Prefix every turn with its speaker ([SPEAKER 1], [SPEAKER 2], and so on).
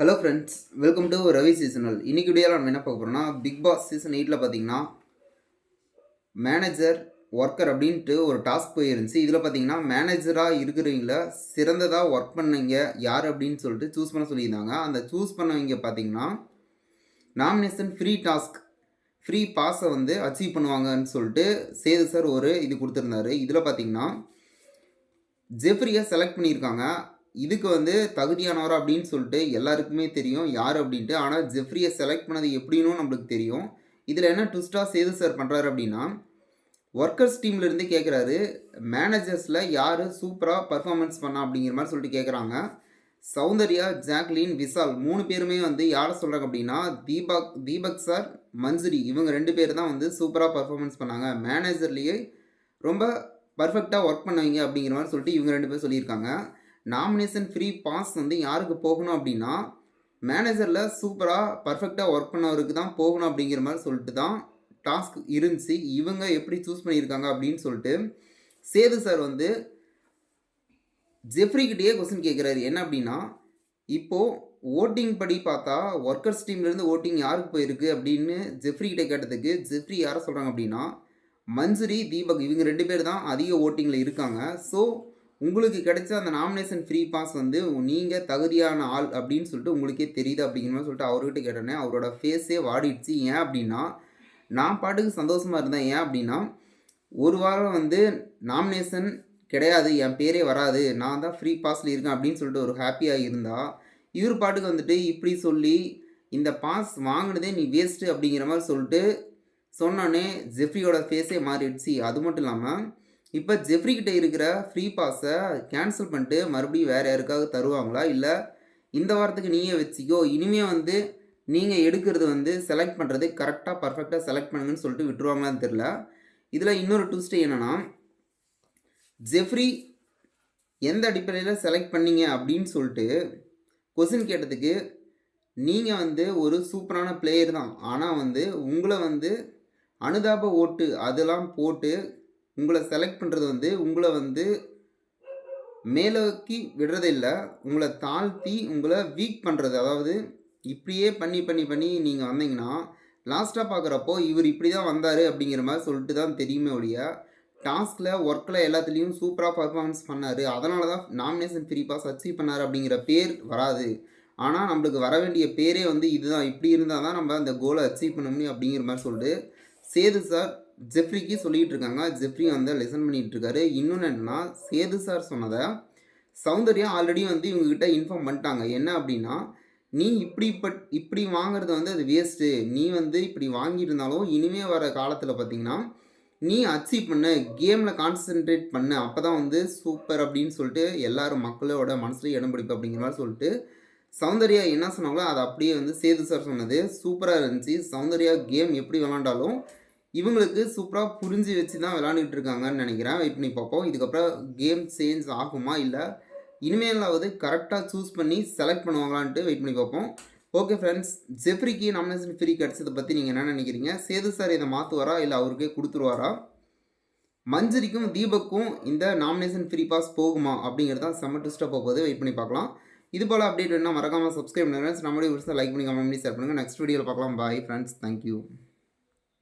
[SPEAKER 1] Hello friends welcome to Ravi seasonal இன்னைக்கு வீடியோவில் நம்ம என்ன பார்க்க போகிறோம்னா பிக் பாஸ் சீசன் எயிட்டில் பார்த்தீங்கன்னா மேனேஜர் ஒர்க்கர் அப்படின்ட்டு ஒரு டாஸ்க் போயிருந்துச்சு. இதில் பார்த்தீங்கன்னா மேனேஜராக இருக்கிறவங்கள சிறந்ததாக ஒர்க் பண்ணவங்க யார் அப்படின்னு சொல்லிட்டு சூஸ் பண்ண சொல்லியிருந்தாங்க. அந்த சூஸ் பண்ணவங்க பார்த்தீங்கன்னா நாமினேஷன் ஃப்ரீ டாஸ்க் ஃப்ரீ பாஸை வந்து அச்சீவ் பண்ணுவாங்கன்னு சொல்லிட்டு சேது சார் ஒரு இது கொடுத்துருந்தாரு. இதில் பார்த்தீங்கன்னா ஜெஃப்ரியை செலக்ட் பண்ணியிருக்காங்க. இதுக்கு வந்து தகுதியானவர் அப்படின்னு சொல்லிட்டு எல்லாருக்குமே தெரியும். யார் அப்படின்ட்டு. ஆனால் ஜெஃப்ரியை செலக்ட் பண்ணது எப்படின்னு நம்மளுக்கு தெரியும். இதில் என்ன ட்விஸ்ட்டாக சேது சார் பண்ணுறாரு அப்படின்னா ஒர்க்கர்ஸ் டீம்லேருந்து கேட்குறாரு மேனேஜர்ஸில் யார் சூப்பராக பர்ஃபார்மன்ஸ் பண்ணா? அப்படிங்கிற மாதிரி சொல்லிட்டு கேட்குறாங்க சௌந்தர்யா ஜாக்லின் விசால் மூணு பேருமே வந்து யாரை சொல்கிறாங்க அப்படின்னா தீபக் தீபக் சார் மஞ்சுரி இவங்க ரெண்டு பேர் தான் வந்து சூப்பராக பர்ஃபார்மன்ஸ் பண்ணாங்க. மேனேஜர்லேயே ரொம்ப பர்ஃபெக்டாக ஒர்க் பண்ணுவீங்க அப்படிங்கிற மாதிரி சொல்லிட்டு இவங்க ரெண்டு பேர் சொல்லியிருக்காங்க. நாமினேஷன் ஃப்ரீ பாஸ் வந்து யாருக்கு போகணும் அப்படின்னா மேனேஜரில் சூப்பராக பர்ஃபெக்டாக ஒர்க் பண்ணவருக்கு தான் போகணும் அப்படிங்கிற மாதிரி சொல்லிட்டு தான் டாஸ்க் இருந்துச்சு. இவங்க எப்படி சூஸ் பண்ணியிருக்காங்க அப்படின்னு சொல்லிட்டு சேது சார் வந்து ஜெஃப்ரிக்கிட்டேயே கொஸ்டின் கேட்குறாரு என்ன அப்படின்னா இப்போது ஓட்டிங் படி பார்த்தா ஒர்க்கர்ஸ் டீம்லேருந்து ஓட்டிங் யாருக்கு போயிருக்கு அப்படின்னு ஜெஃப்ரி கிட்டே கேட்டதுக்கு ஜெஃப்ரி யாரை சொல்கிறாங்க அப்படின்னா மஞ்சுரி தீபக் இவங்க ரெண்டு பேர் தான் அதிக ஓட்டிங்கில் இருக்காங்க. ஸோ உங்களுக்கு கிடைச்ச அந்த நாமினேஷன் ஃப்ரீ பாஸ் வந்து நீங்கள் தகுதியான ஆள் அப்படின்னு சொல்லிட்டு உங்களுக்கே தெரியுது அப்படிங்கிற மாதிரி சொல்லிட்டு அவர்கிட்ட கேட்டோன்னே அவரோட ஃபேஸே வாடிடுச்சு. ஏன் அப்படின்னா நான் பாட்டுக்கு சந்தோஷமாக இருந்தேன். ஏன் அப்படின்னா ஒரு வாரம் வந்து நாமினேஷன் கிடையாது. என் பேரே வராது. நான் தான் ஃப்ரீ பாஸில் இருக்கேன் அப்படின்னு சொல்லிட்டு ஒரு ஹாப்பியாக இருந்தால் இவர் பாட்டுக்கு வந்துட்டு இப்படி சொல்லி இந்த பாஸ் வாங்கினதே நீ வேஸ்ட்டு அப்படிங்கிற மாதிரி சொல்லிட்டு சொன்னோன்னே ஜெஃப்ரியோட ஃபேஸே மாறிடுச்சு. அது மட்டும் இல்லாமல் இப்போ ஜெஃப்ரி கிட்ட இருக்கிற ஃப்ரீ பாஸை கேன்சல் பண்ணிட்டு மறுபடியும் வேறு யாருக்காவது தருவாங்களா? இல்லை இந்த வாரத்துக்கு நீங்கள் வச்சுக்கோ இனிமேல் வந்து நீங்கள் எடுக்கிறது வந்து செலக்ட் பண்ணுறது கரெக்டாக பர்ஃபெக்டாக செலக்ட் பண்ணுங்கன்னு சொல்லிட்டு விட்டுருவாங்களான்னு தெரில இதில் இன்னொரு டூஸ்டே என்னென்னா ஜெஃப்ரி எந்த அடிப்படையில் செலக்ட் பண்ணீங்க அப்படின்னு சொல்லிட்டு கொஸ்டின் கேட்டதுக்கு நீங்கள் வந்து ஒரு சூப்பரான பிளேயர் தான். ஆனால் வந்து உங்களை வந்து அனுதாப ஓட்டு அதெல்லாம் போட்டு உங்களை செலக்ட் பண்ணுறது வந்து உங்களை வந்து மேலோக்கி விடுறதில்லை உங்களை தாழ்த்தி உங்களை வீக் பண்ணுறது அதாவது இப்படியே பண்ணி பண்ணி பண்ணி நீங்கள் வந்தீங்கன்னா லாஸ்ட்டாக பார்க்குறப்போ இவர் இப்படி தான் வந்தார் அப்படிங்கிற மாதிரி சொல்லிட்டு தான் தெரியுமே ஒழிய டாஸ்கில் ஒர்க்கில் எல்லாத்துலேயும் சூப்பராக பர்ஃபார்மன்ஸ் பண்ணார். அதனால தான் நாமினேஷன் ஃப்ரீ பாஸ் அச்சீவ் பண்ணார் அப்படிங்கிற பேர் வராது. ஆனால் நம்மளுக்கு வர வேண்டிய பேரே வந்து இதுதான். இப்படி இருந்தால் தான் நம்ம அந்த கோலை அச்சீவ் பண்ண முடியும் அப்படிங்கிற மாதிரி சொல்லிட்டு சேது சார் ஜெஃப்ரிக்கு சொல்லிகிட்டு இருக்காங்க ஜெஃப்ரி வந்து லெசன் பண்ணிகிட்டு இருக்காரு இன்னொன்று என்னென்னா சேது சார் சொன்னதை சௌந்தர்யா ஆல்ரெடி வந்து இவங்ககிட்ட இன்ஃபார்ம் பண்ணிட்டாங்க. என்ன அப்படின்னா நீ இப்படி பட் இப்படி வாங்குறது வந்து அது வேஸ்ட்டு நீ வந்து இப்படி வாங்கியிருந்தாலும் இனிமே வர காலத்தில் பார்த்தீங்கன்னா நீ அச்சீவ் பண்ண கேமில் கான்சென்ட்ரேட் பண்ண. அப்போ தான் வந்து சூப்பர் அப்படின்னு சொல்லிட்டு எல்லாரும் மக்களோட மனசுல இடம் பிடிப்பு அப்படிங்கிற மாதிரி சொல்லிட்டு சௌந்தர்யா என்ன சொன்னாங்களோ அதை அப்படியே வந்து சேது சார் சொன்னது. சூப்பராக இருந்துச்சு. சௌந்தர்யா கேம் எப்படி விளாண்டாலும் இவங்களுக்கு சூப்பராக புரிஞ்சு வச்சு தான் விளாண்டுட்டு இருக்காங்கன்னு நினைக்கிறேன். வெயிட் பண்ணி பார்ப்போம். இதுக்கப்புறம் கேம் சேஞ்ச் ஆகுமா இல்லை இனிமேலாவது கரெக்டாக சூஸ் பண்ணி செலக்ட் பண்ணுவாங்களான்ட்டு வெயிட் பண்ணி பார்ப்போம். ஓகே ஃப்ரெண்ட்ஸ் ஜெஃப்ரிக்கு நாமினேஷன் ஃப்ரீ கிடச்சதை பற்றி நீங்கள் என்ன நினைக்கிறீங்க? சேது சார் இதை மாற்றுவாரா இல்லை அவருக்கே கொடுத்துருவாரா? மஞ்சரிக்கும் தீபக்கும் இந்த நாமினேஷன் ஃப்ரீ பாஸ் போகுமா அப்படிங்கிறது தான் செம்ம ட்விஸ்ட்டாக போகுது. வெயிட் பண்ணி பார்க்கலாம். இது போல் அப்டேட் வேணுன்னா மறக்காமல் சப்ஸ்கிரைப் பண்ணுங்கள் நம்மளுடைய லைக் பண்ணி கமெண்ட் பண்ணி ஷேர் பண்ணுங்கள் நெக்ஸ்ட் வீடியோவில் பார்க்கலாம். Bye friends thank you